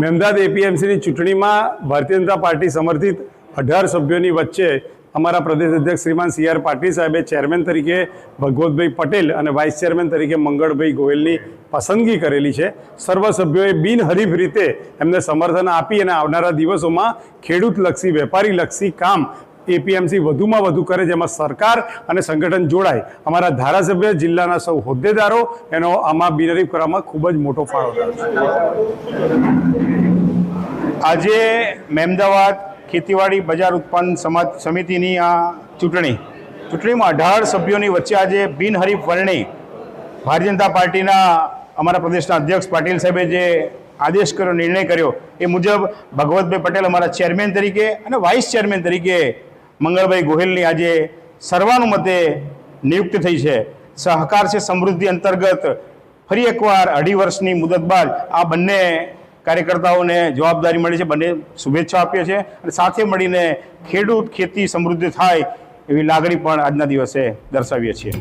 મેમદાદ એપીએમસીની ચૂંટણીમાં ભારતીય જનતા પાર્ટી સમર્થિત અઢાર સભ્યોની વચ્ચે અમારા પ્રદેશ અધ્યક્ષ શ્રીમાન સી આર પાટીલ સાહેબે ચેરમેન તરીકે ભગવતભાઈ પટેલ અને વાઇસ ચેરમેન તરીકે મંગળભાઈ ગોયલની પસંદગી કરેલી છે. સર્વ સભ્યોએ બિનહરીફ રીતે એમને સમર્થન આપી અને આવનારા દિવસોમાં ખેડૂતલક્ષી વેપારીલક્ષી કામ એપીએમસી વધુમાં વધુ કરે, જેમાં સરકાર અને સંગઠન જોડાય. અમારા ધારાસભ્ય જિલ્લાના સૌ હોદ્દેદારો, એનો આમાં બિનરીફ કરવામાં ખૂબ જ મોટો ફાળો આજે મહેમદાવાદ ખેતીવાડી બજાર ઉત્પન્ન સમાજ સમિતિની આ ચૂંટણી, ચૂંટણીમાં અઢાર સભ્યોની વચ્ચે આજે બિનહરીફ વરણી. ભારતીય જનતા પાર્ટીના અમારા પ્રદેશના અધ્યક્ષ પાટીલ સાહેબે જે આદેશ કર્યો, નિર્ણય કર્યો, એ મુજબ ભગવતભાઈ પટેલ અમારા ચેરમેન તરીકે અને વાઇસ ચેરમેન તરીકે મંગળભાઈ ગોહિલની આજે સર્વાનુમતે નિયુક્તિ થઈ છે. સહકાર છે સમૃદ્ધિ અંતર્ગત. ફરી એકવાર અઢી વર્ષની મુદત બાદ આ બંને કાર્યકર્તાઓને જવાબદારી મળી છે. બંને શુભેચ્છા આપીએ છીએ અને સાથે મળીને ખેડૂત ખેતી સમૃદ્ધિ થાય એવી લાગણી પણ આજના દિવસે દર્શાવીએ છીએ.